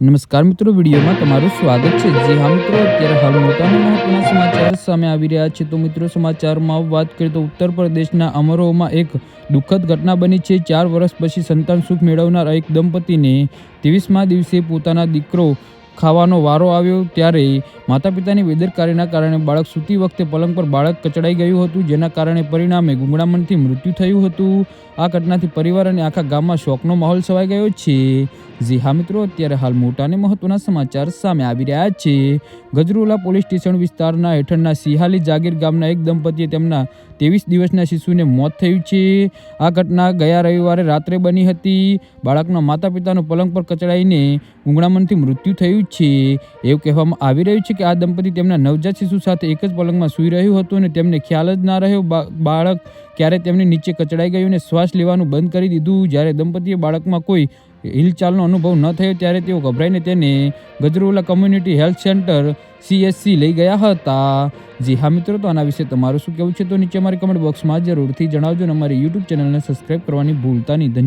નમસ્કાર મિત્રો, વિડીયોમાં તમારું સ્વાગત છે. જે હા મિત્રો, અત્યારે હાલ મોટા મહત્વના સમાચાર સામે આવી રહ્યા છે. તો મિત્રો, સમાચારમાં વાત કરીએ તો ઉત્તર પ્રદેશના અમરોહમાં એક દુઃખદ ઘટના બની છે. ચાર વર્ષ પછી સંતાન સુખ મેળવનાર એક દંપતીને ત્રેવીસમા દિવસે પોતાના દીકરો ખાવાનો વારો આવ્યો. ત્યારે માતા પિતાની બેદરકારીના કારણે બાળક સૂતી વખતે પલંગ પર બાળક કચડાઈ ગયું હતું, જેના કારણે પરિણામે ગુંગળામણથી મૃત્યુ થયું હતું. આ ઘટનાથી પરિવાર અને આખા ગામમાં શોકનો માહોલ છવાઈ ગયો છે. જી હા મિત્રો, અત્યારે હાલ મોટા અને મહત્વના સમાચાર સામે આવી રહ્યા છે. ગજરોલા પોલીસ સ્ટેશન વિસ્તારના હેઠળના સિહાલી જાગીર ગામના એક દંપતીએ તેમના ત્રેવીસ દિવસના શિશુને મોત થયું છે. આ ઘટના ગયા રવિવારે રાત્રે બની હતી. બાળકના માતા પિતાનો પલંગ પર કચડાઈને ગુંગળામણથી મૃત્યુ થયું છે. એવું કહેવામાં આવી રહ્યું છે કે આ દંપતી તેમના નવજાત શિશુ સાથે એક જ પલંગમાં સૂઈ રહ્યું હતું અને તેમને ખ્યાલ જ ના રહ્યો. બાળક ક્યારે તેમની નીચે કચડાઈ ગયું અને શ્વાસ લેવાનું બંધ કરી દીધું. જ્યારે દંપતીએ બાળકમાં કોઈ હિલચાલનો અનુભવ ન થયો ત્યારે તેઓ ગભરાઈને તેને Gajraula community health centre CSC લઈ ગયા હતા. જી હા મિત્રો, તો આના વિશે તમારું શું કહેવું છે? તો નીચે અમારી કમેન્ટ બોક્સમાં જરૂરથી જણાવજો અને અમારી યુટ્યુબ ચેનલને સબસ્ક્રાઈબ કરવાની ભૂલતા નહીં. ધન્યવાદ.